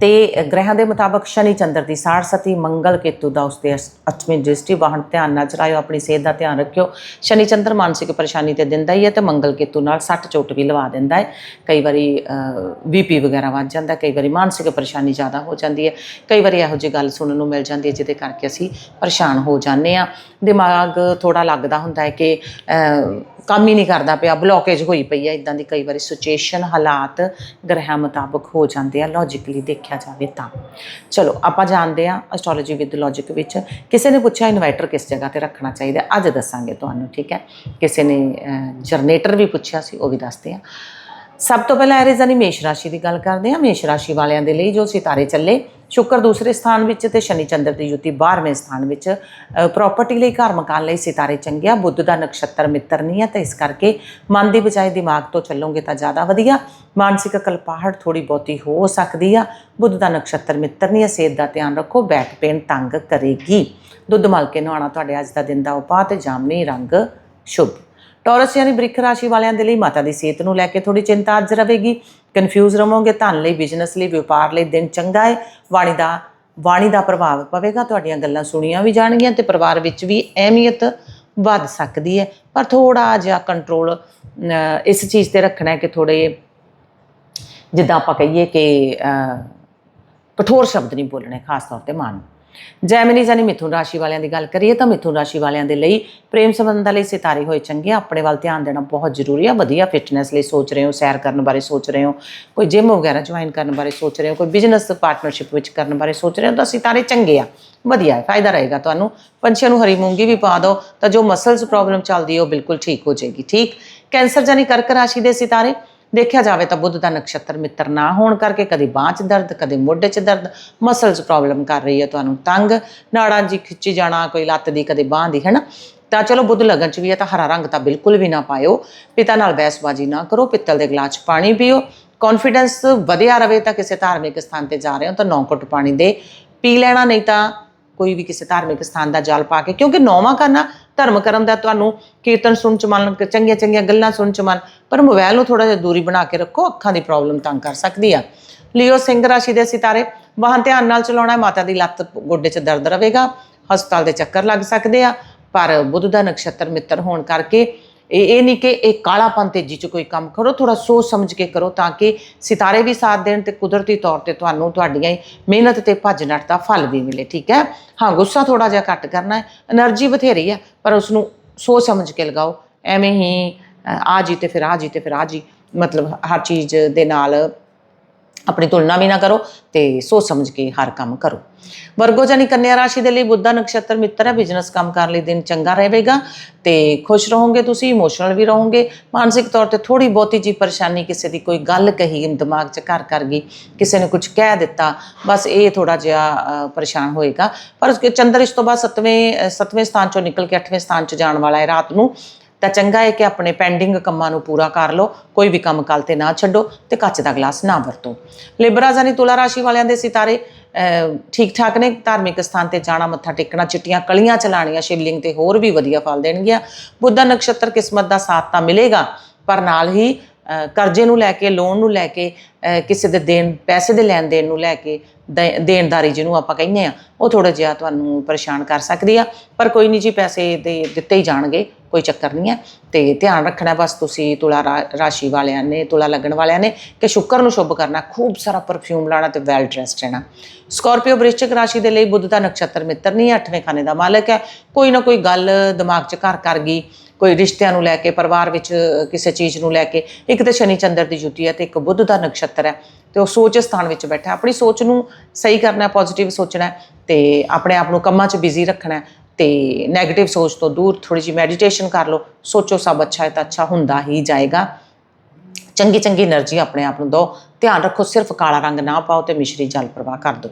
ਤੇ ਗ੍ਰਹਿਾਂ ਦੇ ਮੁਤਾਬਕ ਸ਼ਨੀ ਚੰਦਰ ਦੀ ਸਾੜਸਤੀ ਮੰਗਲ ਕੇਤੂ ਦਾ ਉਸਤੇ ਅਸ਼ਟਮੀ ਦ੍ਰਿਸ਼ਟੀ। ਵਾਹਨ ਧਿਆਨ ਨਾਲ ਚਲਾਇਓ, ਆਪਣੀ ਸਿਹਤ ਦਾ ਧਿਆਨ ਰੱਖਿਓ। ਸ਼ਨੀ ਚੰਦਰ ਮਾਨਸਿਕ ਪਰੇਸ਼ਾਨੀ ਤੇ ਦਿੰਦਾ ਹੀ ਹੈ ਤੇ ਮੰਗਲ ਕੇਤੂ ਨਾਲ ਸੱਟ ਚੋਟ ਵੀ ਲਵਾ ਦਿੰਦਾ ਹੈ। ਕਈ ਵਾਰੀ ਬੀਪੀ ਵਗੈਰਾ ਵੱਧ ਜਾਂਦਾ ਕਈ ਵਾਰੀ ਮਾਨਸਿਕ ਪਰੇਸ਼ਾਨੀ ਜ਼ਿਆਦਾ ਹੋ ਜਾਂਦੀ ਹੈ। ਕਈ ਵਾਰੀ ਇਹੋ ਜਿਹੀ ਗੱਲ ਸੁਣਨ ਨੂੰ ਮਿਲ ਜਾਂਦੀ ਹੈ, ਜਿਹਦੇ ਕਰਕੇ ਅਸੀਂ ਪਰੇਸ਼ਾਨ ਹੋ ਜਾਂਦੇ ਆ ਦਿਮਾਗ ਥੋੜਾ ਲੱਗਦਾ ਹੁੰਦਾ ਹੈ ਕਿ ਕੰਮ ਹੀ ਨਹੀਂ ਕਰਦਾ ਪਿਆ ਬਲੋਕੇਜ ਹੋਈ ਪਈ ਆ ਇਦਾਂ ਦੀ ਕਈ ਵਾਰੀ ਸਿਚੁਏਸ਼ਨ ਹਾਲਾਤ, ਗ੍ਰਹਿਾਂ ਮੁਤਾਬਕ ਹੋ ਜਾਂਦੇ ਆ ਲੌਜੀਕਲੀ ਦੇਖਿਆ ਜਾਵੇ ਤਾਂ। ਚਲੋ, ਆਪਾਂ ਜਾਣਦੇ ਆ ਐਸਟ੍ਰੋਲੋਜੀ ਵਿਦ ਲੌਜੀਕ ਵਿੱਚ ਕਿਸੇ ਨੇ ਪੁੱਛਿਆ ਇਨਵਰਟਰ ਕਿਸ ਜਗ੍ਹਾ ਤੇ ਰੱਖਣਾ ਚਾਹੀਦਾ, ਅੱਜ ਦੱਸਾਂਗੇ ਤੁਹਾਨੂੰ, ਠੀਕ ਹੈ? ਕਿਸੇ ਨੇ ਜਨਰੇਟਰ ਵੀ ਪੁੱਛਿਆ ਸੀ, ਉਹ ਵੀ ਦੱਸਦੇ ਆ। ਸਭ ਤੋਂ ਪਹਿਲਾਂ ਐਰੀਜ਼ਨੀ ਮੇਸ਼ ਰਾਸ਼ੀ ਦੀ ਗੱਲ ਕਰਦੇ ਹਾਂ, ਮੇਸ਼ ਰਾਸ਼ੀ ਵਾਲਿਆਂ ਦੇ ਲਈ ਜੋ ਸਿਤਾਰੇ ਚੱਲੇ ਸ਼ੁਕਰ ਦੂਸਰੇ ਸਥਾਨ ਵਿੱਚ ਤੇ ਸ਼ਨੀ ਚੰਦਰ ਦੀ ਯੁਤੀ 12ਵੇਂ ਸਥਾਨ ਵਿੱਚ ਪ੍ਰਾਪਰਟੀ ਲਈ ਘਰ ਮਕਾਨ ਲਈ ਸਿਤਾਰੇ ਚੰਗੇ ਆ ਬੁੱਧ ਦਾ ਨਕਸ਼ਤਰ ਮਿੱਤਰ ਨਹੀਂ ਹੈ ਤਾਂ ਇਸ ਕਰਕੇ ਮਨ ਦੀ ਬਜਾਏ ਦਿਮਾਗ ਤੋਂ ਚੱਲੋਗੇ ਤਾਂ ਜ਼ਿਆਦਾ ਵਧੀਆ। ਮਾਨਸਿਕ ਕਲਪਾਹਟ ਥੋੜੀ ਬਹੁਤੀ ਹੋ ਸਕਦੀ ਆ। ਬੁੱਧ ਦਾ ਨਕਸ਼ਤਰ ਮਿੱਤਰ ਨਹੀਂ ਹੈ, ਸਿਹਤ ਦਾ ਧਿਆਨ ਰੱਖੋ ਬੈਕ ਪੇਨ ਤੰਗ ਕਰੇਗੀ। ਦੁੱਧ ਮਲ ਕੇ ਨਹਾਉਣਾ ਤੁਹਾਡੇ ਅੱਜ ਦਾ ਦਿਨ ਦਾ ਉਪਾਅ ਤੇ ਜਾਮਨੀ ਰੰਗ ਸ਼ੁਭ। ਟੌਰਸ ਯਾਨੀ ਬ੍ਰਿਖ ਰਾਸ਼ੀ ਵਾਲਿਆਂ ਦੇ ਲਈ ਮਾਤਾ ਦੀ ਸਿਹਤ ਨੂੰ ਲੈ ਕੇ ਥੋੜੀ ਚਿੰਤਾ ਅੱਜ ਰਹੇਗੀ। ਕਨਫਿਊਜ਼ ਰਹੋਗੇ, ਧਨ ਲਈ ਬਿਜ਼ਨਸ ਲਈ, ਵਪਾਰ ਲਈ, ਦਿਨ ਚੰਗਾ ਹੈ ਵਾਣੀ ਦਾ ਬਾਣੀ ਦਾ ਪ੍ਰਭਾਵ ਪਵੇਗਾ, ਤੁਹਾਡੀਆਂ ਗੱਲਾਂ ਸੁਣੀਆਂ ਵੀ ਜਾਣਗੀਆਂ ਤੇ ਪਰਿਵਾਰ ਵਿੱਚ ਵੀ ਅਹਿਮੀਅਤ ਵੱਧ ਸਕਦੀ ਹੈ ਪਰ ਥੋੜਾ ਜਿਹਾ ਕੰਟਰੋਲ ਇਸ ਚੀਜ਼ ਤੇ ਰੱਖਣਾ ਹੈ ਕਿ ਥੋੜੇ ਜਿੱਦਾਂ ਆਪਾਂ ਕਹੀਏ ਕਿ ਕਠੋਰ ਸ਼ਬਦ ਨਹੀਂ ਬੋਲਣੇ, ਖਾਸ ਤੌਰ ਤੇ ਮਾਂ ਨੂੰ ਜੈਮਨੀ ਜਾਨੀ ਮਿਥੁਨ ਰਾਸ਼ੀ ਵਾਲਿਆਂ ਦੀ ਗੱਲ ਕਰੀਏ ਤਾਂ ਮਿਥੁਨ ਰਾਸ਼ੀ ਵਾਲਿਆਂ ਦੇ ਲਈ ਪ੍ਰੇਮ ਸੰਬੰਧਾਂ ਲਈ ਸਿਤਾਰੇ ਹੋਏ ਚੰਗੇ, ਆਪਣੇ ਵੱਲ ਧਿਆਨ ਦੇਣਾ ਬਹੁਤ ਜ਼ਰੂਰੀ ਆ, ਵਧੀਆ ਫਿਟਨੈਸ ਲਈ ਸੋਚ ਰਹੇ ਹੋ, ਸੈਰ ਕਰਨ ਬਾਰੇ ਸੋਚ ਰਹੇ ਹੋ, ਕੋਈ ਜਿਮ ਵਗੈਰਾ ਜੁਆਇਨ ਕਰਨ ਬਾਰੇ ਸੋਚ ਰਹੇ ਹੋ, ਕੋਈ ਬਿਜ਼ਨਸ ਪਾਰਟਨਰਸ਼ਿਪ ਵਿੱਚ ਕਰਨ ਬਾਰੇ ਸੋਚ ਰਹੇ ਹੋ ਤਾਂ ਸਿਤਾਰੇ ਚੰਗੇ ਆ, ਵਧੀਆ ਹੈ, ਫਾਇਦਾ ਰਹੇਗਾ ਤੁਹਾਨੂੰ, ਪੰਛੀਆਂ ਨੂੰ ਹਰੀ ਮੂੰਗੀ ਵੀ ਪਾ ਦਿਓ, ਤਾਂ ਜੋ ਮਸਲਸ ਪ੍ਰੋਬਲਮ ਚੱਲਦੀ ਹੈ ਉਹ ਬਿਲਕੁਲ ਠੀਕ ਹੋ ਜਾਏਗੀ, ਠੀਕ? ਕੈਂਸਰ ਜਾਨੀ ਕਰਕ ਰਾਸ਼ੀ ਦੇ ਸਿਤਾਰੇ ਦੇਖਿਆ ਜਾਵੇ ਤਾਂ ਬੁੱਧ ਦਾ ਨਕਸ਼ਤਰ ਮਿੱਤਰ ਨਾ ਹੋਣ ਕਰਕੇ ਕਦੇ ਬਾਂਹ 'ਚ ਦਰਦ, ਕਦੇ ਮੋਢੇ 'ਚ ਦਰਦ ਮਸਲਸ ਪ੍ਰੋਬਲਮ ਕਰ ਰਹੀ ਹੈ ਤੁਹਾਨੂੰ ਤੰਗ, ਨਾੜਾਂ ਜੀ ਖਿੱਚੀ ਜਾਣਾ, ਕੋਈ ਲੱਤ ਦੀ, ਕਦੇ ਬਾਂਹ ਦੀ, ਹੈਨਾ? ਤਾਂ ਚਲੋ ਬੁੱਧ ਲਗਨ 'ਚ ਵੀ ਹੈ ਤਾਂ ਹਰਾ ਰੰਗ ਤਾਂ ਬਿਲਕੁਲ ਵੀ ਨਾ ਪਾਇਓ। ਪਿਤਾ ਨਾਲ ਬਹਿਸਬਾਜ਼ੀ ਨਾ ਕਰੋ, ਪਿੱਤਲ ਦੇ ਗਲਾਸ 'ਚ ਪਾਣੀ ਪੀਓ। ਕੌਨਫੀਡੈਂਸ ਵਧਿਆ ਰਵੇ ਤਾਂ ਕਿਸੇ ਧਾਰਮਿਕ ਸਥਾਨ ਤੇ ਜਾ ਰਹੇ ਹੋ ਤਾਂ ਨੌ ਘੁੱਟ ਪਾਣੀ ਦੇ। ਪੀ ਲੈਣਾ ਨਹੀਂ ਤਾਂ ਕੋਈ ਵੀ ਕਿਸੇ ਧਾਰਮਿਕ ਸਥਾਨ ਦਾ ਜਲ ਪਾ ਕੇ, ਕਿਉਂਕਿ ਨੌਵਾਂ ਕਰਨਾ ਧਰਮ ਕਰਨ ਦਾ ਤੁਹਾਨੂੰ ਕੀਰਤਨ ਸੁਣ ਚ ਮਨ, ਚੰਗੀਆਂ ਚੰਗੀਆਂ ਗੱਲਾਂ ਸੁਣ ਚ ਮਨ, ਪਰ ਮੋਬਾਈਲ ਨੂੰ ਥੋੜਾ ਜਿਹਾ ਦੂਰੀ ਬਣਾ ਕੇ ਰੱਖੋ, ਅੱਖਾਂ ਦੀ ਪ੍ਰੋਬਲਮ ਤੰਗ ਕਰ ਸਕਦੀ ਆ। ਲਿਓ ਸਿੰਘ ਰਾਸ਼ੀ ਦੇ ਸਿਤਾਰੇ, ਵਾਹਨ ਧਿਆਨ ਨਾਲ ਚਲਾਉਣਾ ਹੈ, ਮਾਤਾ ਦੀ ਲੱਤ ਗੋਡੇ 'ਚ ਦਰਦ ਰਹੇਗਾ, ਹਸਪਤਾਲ ਦੇ ਚੱਕਰ ਲੱਗ ਸਕਦੇ ਆ, ਪਰ ਬੁੱਧ ਦਾ ਨਕਸ਼ਤਰ ਮਿੱਤਰ ਹੋਣ ਕਰਕੇ ਇਹ ਇਹ ਨਹੀਂ ਕਿ ਇਹ ਕਾਲਾਪਨ ਤੇਜੀ 'ਚ ਕੋਈ ਕੰਮ ਕਰੋ ਥੋੜਾ ਸੋਚ ਸਮਝ ਕੇ ਕਰੋ ਤਾਂ ਕਿ ਸਿਤਾਰੇ ਵੀ ਸਾਥ ਦੇਣ ਤੇ ਕੁਦਰਤੀ ਤੌਰ ਤੇ ਤੁਹਾਨੂੰ ਤੁਹਾਡੀਆਂ ਹੀ ਮਿਹਨਤ ਤੇ ਭੱਜ ਨੱਟ ਦਾ ਫਲ ਵੀ ਮਿਲੇ, ਠੀਕ ਹੈ? ਹਾਂ, ਗੁੱਸਾ ਥੋੜਾ ਜਿਹਾ ਘੱਟ ਕਰਨਾ ਹੈ એનર્ਜੀ ਬਥੇਰੀ ਹੈ, ਪਰ ਉਸ ਨੂੰ ਸੋਚ ਸਮਝ ਕੇ ਲਗਾਓ, ਐਵੇਂ ਹੀ ਆ ਜੀ ਤੇ ਫਿਰ ਆ ਜੀ ਤੇ ਫਿਰ ਆ ਜੀ, ਮਤਲਬ ਹਰ ਚੀਜ਼ ਦੇ ਨਾਲ ਆਪਣੀ ਤੁਲਨਾ ਵੀ ਨਾ ਕਰੋ ਤੇ ਸੋਚ ਸਮਝ ਕੇ ਹਰ ਕੰਮ ਕਰੋ। ਵਰਗੋ ਜਾਨੀ ਕੰਨਿਆ ਰਾਸ਼ੀ ਦੇ ਲਈ ਬੁੱਧਾ ਨਕਸ਼ਤਰ ਮਿੱਤਰ ਹੈ ਬਿਜ਼ਨਸ ਕੰਮ ਕਰਨ ਲਈ ਦਿਨ ਚੰਗਾ ਰਹੇਗਾ ਤੇ ਖੁਸ਼ ਰਹੋਗੇ ਤੁਸੀਂ ਇਮੋਸ਼ਨਲ ਵੀ ਰਹੋਗੇ। ਮਾਨਸਿਕ ਤੌਰ ਤੇ ਥੋੜੀ ਬਹੁਤੀ ਜੀ ਪਰੇਸ਼ਾਨੀ ਕਿਸੇ ਦੀ ਕੋਈ ਗੱਲ ਕਹੀ, ਦਿਮਾਗ 'ਚ ਘਰ ਕਰ ਗਈ, ਕਿਸੇ ਨੇ ਕੁਝ ਕਹਿ ਦਿੱਤਾ, ਬਸ ਇਹ ਥੋੜਾ ਜਿਹਾ ਪਰੇਸ਼ਾਨ ਹੋਏਗਾ। ਪਰ ਉਸਕੇ ਚੰਦਰ ਇਸ ਤੋਂ ਬਾਅਦ 7ਵੇਂ 7ਵੇਂ ਸਥਾਨ ਚੋਂ ਨਿਕਲ ਕੇ 8ਵੇਂ ਸਥਾਨ 'ਚ ਜਾਣ ਵਾਲਾ ਹੈ ਰਾਤ ਨੂੰ। ਤਾਂ ਚੰਗਾ ਹੈ ਕਿ ਆਪਣੇ ਪੈਂਡਿੰਗ ਕੰਮਾਂ ਨੂੰ ਪੂਰਾ ਕਰ ਲਓ ਕੋਈ ਵੀ ਕੰਮ ਕੱਲ ਤੇ ਨਾ ਛੱਡੋ ਤੇ ਕੱਚ ਦਾ ਗਲਾਸ ਨਾ ਵਰਤੋ। ਲਿਬਰਾ ਜਾਨੀ ਤੁਲਾ ਰਾਸ਼ੀ ਵਾਲਿਆਂ ਦੇ ਸਿਤਾਰੇ ਅਹ, ਠੀਕ ਠਾਕ ਨੇ ਧਾਰਮਿਕ ਸਥਾਨ ਤੇ ਜਾਣਾ ਮੱਥਾ ਟੇਕਣਾ ਚਿੱਟੀਆਂ ਕਲੀਆਂ ਚਲਾਣੀਆਂ ਸ਼ਿਵਲਿੰਗ ਤੇ ਹੋਰ ਵੀ ਵਧੀਆ ਫਲ ਦੇਣਗੀਆਂ। ਬੁੱਧਾ ਨਕਸ਼ਤਰ ਕਿਸਮਤ ਦਾ ਸਾਥ ਤਾਂ ਮਿਲੇਗਾ ਪਰ ਨਾਲ ਹੀ ਕਰਜ਼ੇ ਨੂੰ ਲੈ ਕੇ ਲੋਨ ਨੂੰ ਲੈ ਕੇ ਕਿਸੇ ਦੇ ਦੇਣ, ਪੈਸੇ ਦੇ ਲੈਣ ਦੇਣ ਨੂੰ ਲੈ ਕੇ ਦੇ- ਦੇਣਦਾਰੀ ਜਿਹਨੂੰ ਆਪਾਂ ਕਹਿੰਦੇ ਆ ਉਹ ਥੋੜਾ ਜਿਹਾ ਤੁਹਾਨੂੰ ਪਰੇਸ਼ਾਨ ਕਰ ਸਕਦੀ ਆ। ਪਰ ਕੋਈ ਨਹੀਂ ਜੀ, ਪੈਸੇ ਦੇ ਦਿੱਤੇ ਹੀ ਜਾਣਗੇ, ਕੋਈ ਚੱਕਰ ਨਹੀਂ ਹੈ ਤੇ ਧਿਆਨ ਰੱਖਣਾ ਬਸ ਤੁਸੀਂ ਤੁਲਾ ਰਾਸ਼ੀ ਵਾਲਿਆਂ ਨੇ, ਤੁਲਾ ਲੱਗਣ ਵਾਲਿਆਂ ਨੇ ਕਿ ਸ਼ੁੱਕਰ ਨੂੰ ਸ਼ੁਭ ਕਰਨਾ, ਖੂਬ ਸਾਰਾ ਪਰਫਿਊਮ ਲਾਣਾ ਤੇ ਵੈਲ ਡਰੈਸਡ ਰਹਿਣਾ। ਸਕਾਰਪੀਓ ਵ੍ਰਿਸ਼ਚਿਕ ਰਾਸ਼ੀ ਦੇ ਲਈ ਬੁੱਧ ਦਾ ਨਕਸ਼ਤਰ ਮਿੱਤਰ ਨਹੀਂ ਹੈ 8ਵੇਂ ਖਾਨੇ ਦਾ ਮਾਲਕ ਹੈ। ਕੋਈ ਨਾ ਕੋਈ ਗੱਲ ਦਿਮਾਗ 'ਚ ਘਰ ਕਰ ਗਈ। ਕੋਈ ਰਿਸ਼ਤਿਆਂ ਨੂੰ ਲੈ ਕੇ, ਪਰਿਵਾਰ ਵਿੱਚ ਕਿਸੇ ਚੀਜ਼ ਨੂੰ ਲੈ ਕੇ। ਇੱਕ ਤੇ ਸ਼ਨੀ ਚੰਦਰ ਦੀ ਜੁਤੀ ਹੈ ਤੇ ਇੱਕ ਬੁੱਧ ਦਾ ਨਕਸ਼ਤਰ ਹੈ ਤੇ ਉਹ ਸੋਚ ਸਥਾਨ ਵਿੱਚ ਬੈਠਾ ਆਪਣੀ ਸੋਚ ਨੂੰ ਸਹੀ ਕਰਨਾ ਪੋਜ਼ਿਟਿਵ ਸੋਚਣਾ ਤੇ ਆਪਣੇ ਆਪ ਨੂੰ ਕੰਮਾਂ 'ਚ ਬਿਜ਼ੀ ਰੱਖਣਾ ਤੇ 네ਗੇਟਿਵ ਸੋਚ ਤੋਂ ਦੂਰ ਥੋੜੀ ਜੀ ਮੈਡੀਟੇਸ਼ਨ ਕਰ ਲਓ। ਸੋਚੋ ਸਭ ਅੱਛਾ ਹੈ ਤਾਂ ਅੱਛਾ ਹੁੰਦਾ ਹੀ ਜਾਏਗਾ। ਚੰਗੀ ਚੰਗੀ એનર્ਜੀ ਆਪਣੇ ਆਪ ਨੂੰ ਦਿਓ। ਧਿਆਨ ਰੱਖੋ, ਸਿਰਫ ਕਾਲਾ ਰੰਗ ਨਾ ਪਾਓ ਤੇ ਮਿਸ਼ਰੀ ਜਲ ਪ੍ਰਵਾਹ ਕਰ ਦਿਓ।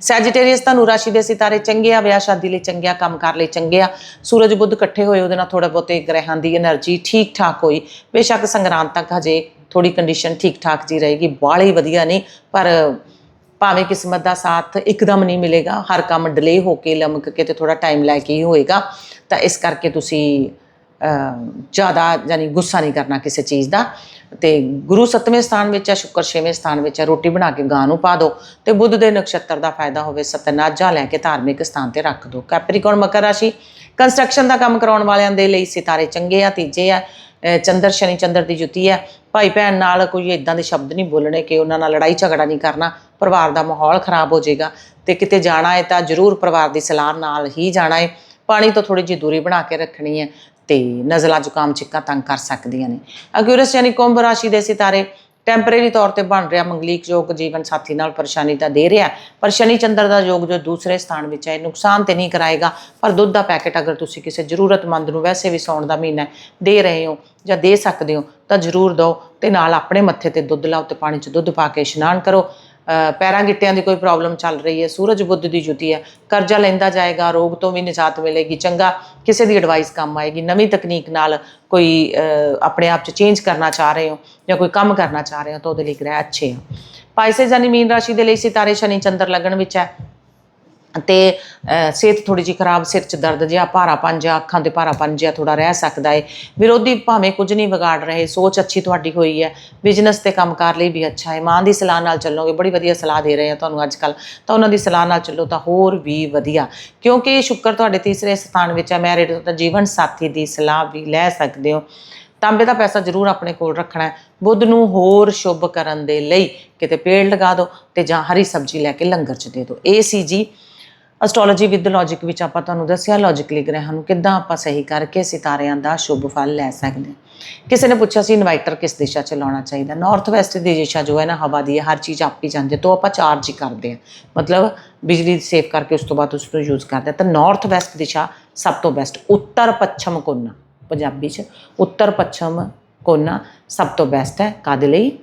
ਸੈਜੀਟੇਰੀਅਸ ਤੁਹਾਨੂੰ ਰਾਸ਼ੀ ਦੇ ਸਿਤਾਰੇ ਚੰਗੇ ਆ, ਵਿਆਹ ਸ਼ਾਦੀ ਲਈ ਚੰਗੇ ਆ ਕੰਮਕਾਰ ਲਈ ਚੰਗੇ ਆ। ਸੂਰਜ ਬੁੱਧ ਇਕੱਠੇ ਹੋਏ, ਉਹਦੇ ਨਾਲ ਥੋੜਾ ਬਹੁਤੇ ਗ੍ਰਹਿਾਂ ਦੀ એનર્ਜੀ ਠੀਕ ਠਾਕ ਹੋਈ। ਬੇਸ਼ੱਕ ਸੰਗਰਾਂਦ ਤੱਕ ਹਜੇ ਥੋੜੀ ਕੰਡੀਸ਼ਨ ਠੀਕ ਠਾਕ ਜੀ ਰਹੇਗੀ ਬਾਲੀ ਵਧੀਆ ਨਹੀਂ ਪਰ ਭਾਵੇਂ ਕਿਸਮਤ ਦਾ ਸਾਥ ਇੱਕਦਮ ਨਹੀਂ ਮਿਲੇਗਾ, ਹਰ ਕੰਮ ਡਿਲੇ ਹੋ ਕੇ ਲਮਕ ਕੇ ਤੇ ਥੋੜਾ ਟਾਈਮ ਲੈ ਕੇ ਹੀ ਹੋਏਗਾ। ਤਾਂ ਇਸ ਕਰਕੇ ਤੁਸੀਂ ਜ਼ਿਆਦਾ ਯਾਨੀ ਗੁੱਸਾ ਨਹੀਂ ਕਰਨਾ ਕਿਸੇ ਚੀਜ਼ ਦਾ। ਤੇ ਗੁਰੂ ਸੱਤਵੇਂ ਸਥਾਨ ਵਿੱਚ ਹੈ, ਸ਼ੁੱਕਰ ਛੇਵੇਂ ਸਥਾਨ ਵਿੱਚ ਹੈ, ਰੋਟੀ ਬਣਾ ਕੇ ਗਾਂ ਨੂੰ ਪਾ ਦਿਓ ਤੇ ਬੁੱਧ ਦੇ ਨਕਸ਼ਤਰ ਦਾ ਫਾਇਦਾ ਹੋਵੇ, ਸਤਨਾਜਾ ਲੈ ਕੇ ਧਾਰਮਿਕ ਸਥਾਨ ਤੇ ਰੱਖ ਦਿਓ। ਕੈਪਰੀਕੌਨ ਮਕਰ ਰਾਸ਼ੀ ਕੰਸਟਰਕਸ਼ਨ ਦਾ ਕੰਮ ਕਰਾਉਣ ਵਾਲਿਆਂ ਦੇ ਲਈ ਸਿਤਾਰੇ ਚੰਗੇ ਆ, ਤੀਜੇ ਆ ਚੰਦਰ ਸ਼ਨੀ ਚੰਦਰ ਦੀ ਜੁਤੀ ਹੈ ਭਾਈ ਭੈਣ ਨਾਲ ਕੋਈ ਇਦਾਂ ਦੇ ਸ਼ਬਦ ਨਹੀਂ ਬੋਲਣੇ ਕਿ ਉਹਨਾਂ ਨਾਲ ਲੜਾਈ ਝਗੜਾ ਨਹੀਂ ਕਰਨਾ, ਪਰਿਵਾਰ ਦਾ ਮਾਹੌਲ ਖਰਾਬ ਹੋ ਜਾਏਗਾ। ਤੇ ਕਿਤੇ ਜਾਣਾ ਹੈ ਤਾਂ ਜ਼ਰੂਰ ਪਰਿਵਾਰ ਦੀ ਸਲਾਹ ਨਾਲ ਹੀ ਜਾਣਾ ਹੈ। ਪਾਣੀ ਤੋਂ ਥੋੜੀ ਜਿਹੀ ਦੂਰੀ ਬਣਾ ਕੇ ਰੱਖਣੀ ਹੈ। ਤੇ ਨਜ਼ਲਾ, ਜ਼ੁਕਾਮ ਚਿੱਕਾ ਤੰਗ ਕਰ ਸਕਦੀਆਂ ਨੇ। ਅਕਿਊਰਸ ਯਾਨੀ ਕੁੰਭ ਰਾਸ਼ੀ ਦੇ ਸਿਤਾਰੇ ਟੈਂਪਰੇਰੀ ਤੌਰ ਤੇ ਬਣ ਰਿਹਾ, ਮੰਗਲੀਕ ਯੋਗ ਜੀਵਨ ਸਾਥੀ ਨਾਲ ਪਰੇਸ਼ਾਨੀ ਤਾਂ ਦੇ ਰਿਹਾ ਪਰ ਸ਼ਨੀ ਚੰਦਰ ਦਾ ਯੋਗ ਜੋ ਦੂਸਰੇ ਸਥਾਨ ਵਿੱਚ ਹੈ ਨੁਕਸਾਨ ਤੇ ਨਹੀਂ ਕਰਾਏਗਾ। ਪਰ ਦੁੱਧ ਦਾ ਪੈਕੇਟ ਅਗਰ ਤੁਸੀਂ ਕਿਸੇ ਜ਼ਰੂਰਤਮੰਦ ਨੂੰ ਵੈਸੇ ਵੀ ਸੌਣ ਦਾ ਮਹੀਨਾ ਦੇ ਰਹੇ ਹੋ ਜਾਂ ਦੇ ਸਕਦੇ ਹੋ, ਤਾਂ ਜ਼ਰੂਰ ਦਿਓ ਤੇ ਨਾਲ ਆਪਣੇ ਮੱਥੇ ਤੇ ਦੁੱਧ ਲਾਓ ਤੇ ਪਾਣੀ 'ਚ ਦੁੱਧ ਪਾ ਕੇ ਇਸ਼ਨਾਨ ਕਰੋ। ਪੈਰਾਂ ਗਿੱਟਿਆਂ ਦੀ ਕੋਈ ਪ੍ਰੋਬਲਮ ਚੱਲ ਰਹੀ ਹੈ, ਸੂਰਜ ਬੁੱਧ ਦੀ ਜੁਤੀ ਹੈ, ਕਰਜ਼ਾ ਲੈਂਦਾ ਜਾਏਗਾ, ਰੋਗ ਤੋਂ ਵੀ ਨਿਜਾਤ ਮਿਲੇਗੀ, ਚੰਗਾ ਕਿਸੇ ਦੀ ਐਡਵਾਈਸ ਕੰਮ ਆਏਗੀ, ਨਵੀਂ ਤਕਨੀਕ ਨਾਲ ਕੋਈ ਆਪਣੇ ਆਪ 'ਚ ਚੇਂਜ ਕਰਨਾ ਚਾਹ ਰਹੇ ਹੋ ਜਾਂ ਕੋਈ ਕੰਮ ਕਰਨਾ ਚਾਹ ਰਹੇ ਹੋ ਤਾਂ ਉਹਦੇ ਲਈ ਗ੍ਰਹਿ ਅੱਛੇ ਆ। ਪਾਈਸੇ ਜਾਨੀ ਮੀਨ ਰਾਸ਼ੀ ਦੇ ਲਈ ਸਿਤਾਰੇ ਸ਼ਨੀ ਚੰਦਰ ਲੱਗਣ ਵਿੱਚ ਹੈ। ਤੇ ਸਿਹਤ ਥੋੜੀ ਜਿਹੀ ਖਰਾਬ, ਸਿਰ 'ਚ ਦਰਦ ਜਿਹਾ ਭਾਰਾਪਨ ਜਿਹਾ, ਅੱਖਾਂ ਤੇ ਭਾਰਾਪਨ ਜਿਹਾ ਥੋੜਾ ਰਹਿ ਸਕਦਾ ਹੈ ਵਿਰੋਧੀ ਭਾਵੇਂ ਕੁਝ ਨਹੀਂ ਵਿਗਾੜ ਰਹੇ, ਸੋਚ ਅੱਛੀ ਤੁਹਾਡੀ ਹੋਈ ਹੈ। ਬਿਜ਼ਨਸ ਤੇ ਕੰਮਕਾਰ ਲਈ ਵੀ ਅੱਛਾ ਹੈ ਮਾਂ ਦੀ ਸਲਾਹ ਨਾਲ ਚੱਲੋਗੇ, ਬੜੀ ਵਧੀਆ ਸਲਾਹ ਦੇ ਰਹੇ ਆ ਤੁਹਾਨੂੰ ਅੱਜ ਕੱਲ ਤਾਂ ਉਹਨਾਂ ਦੀ ਸਲਾਹ ਨਾਲ ਚੱਲੋ ਤਾਂ ਹੋਰ ਵੀ ਵਧੀਆ। ਕਿਉਂਕਿ ਸ਼ੁੱਕਰ ਤੁਹਾਡੇ ਤੀਸਰੇ ਸਥਾਨ ਵਿੱਚ ਹੈ। ਮੈਰਿਡ ਤਾਂ ਜੀਵਨ ਸਾਥੀ ਦੀ ਸਲਾਹ ਵੀ ਲੈ ਸਕਦੇ ਹੋ। ਤਾਂਬੇ ਦਾ ਪੈਸਾ ਜ਼ਰੂਰ ਆਪਣੇ ਕੋਲ ਰੱਖਣਾ ਹੈ। ਬੁੱਧ ਨੂੰ ਹੋਰ ਸ਼ੁਭ ਕਰਨ ਦੇ ਲਈ ਕਿਤੇ ਪੇੜ ਲਗਾ ਦਿਓ ਤੇ ਜਾਂ ਹਰੀ ਸਬਜ਼ੀ ਲੈ ਕੇ ਲੰਗਰ 'ਚ ਦੇ ਦਿਓ। ਇਹ ਸੀ ਜੀ ਐਸਟ੍ਰੋਲੋਜੀ ਵਿਦ ਲੌਜੀਕ ਵਿੱਚ ਆਪਾਂ ਤੁਹਾਨੂੰ ਦੱਸਿਆ ਲੌਜੀਕਲੀ ਗ੍ਰਹਿਾਂ ਨੂੰ ਕਿੱਦਾਂ ਆਪਾਂ ਸਹੀ ਕਰਕੇ ਸਿਤਾਰਿਆਂ ਦਾ ਸ਼ੁਭ ਫਲ ਲੈ ਸਕਦੇ ਹਾਂ। ਕਿਸੇ ਨੇ ਪੁੱਛਿਆ ਸੀ ਇਨਵਾਈਟਰ ਕਿਸ ਦਿਸ਼ਾ 'ਚ ਲਾਉਣਾ ਚਾਹੀਦਾ? ਨਾਰਥ ਵੈਸਟ ਦੀ ਦਿਸ਼ਾ ਜੋ ਹੈ ਨਾ, ਹਵਾ ਦੀ ਹੈ, ਹਰ ਚੀਜ਼ ਆਪੀ ਜਾਂਦੀ ਹੈ, ਤੋਂ ਆਪਾਂ ਚਾਰਜ ਹੀ ਕਰਦੇ ਹਾਂ। ਮਤਲਬ ਬਿਜਲੀ ਸੇਵ ਕਰਕੇ ਉਸ ਤੋਂ ਬਾਅਦ ਉਸ ਨੂੰ ਯੂਜ਼ ਕਰਦੇ ਹਾਂ। ਤਾਂ ਨਾਰਥ ਵੈਸਟ ਦਿਸ਼ਾ ਸਭ ਤੋਂ ਬੈਸਟ ਉੱਤਰ ਪੱਛਮ ਕੋਨਾ, ਪੰਜਾਬੀ 'ਚ। ਉੱਤਰ ਪੱਛਮ ਕੋਨਾ ਸਭ ਤੋਂ ਬੈਸਟ ਹੈ ਕਾਦੇ ਲਈ?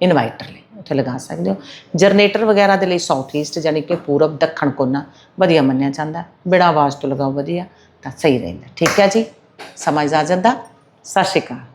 ਇਨਵਾਈਟਰ ਲਈ। ਉੱਥੇ ਲਗਾ ਸਕਦੇ ਹੋ। ਜਨਰੇਟਰ ਵਗੈਰਾ ਦੇ ਲਈ ਸਾਊਥ ਈਸਟ ਯਾਨੀ ਕਿ ਪੂਰਬ, ਦੱਖਣ ਕੋਨਾ ਵਧੀਆ ਮੰਨਿਆ ਜਾਂਦਾ। ਬਿਨਾਂ ਆਵਾਜ਼ ਤੋਂ ਲਗਾਓ ਵਧੀਆ ਤਾਂ ਸਹੀ ਰਹਿੰਦਾ। ਠੀਕ ਹੈ ਜੀ? ਸਮਾਂ ਇਜਾਜ਼ਤ ਦਾ। ਸਤਿ ਸ਼੍ਰੀ ਅਕਾਲ।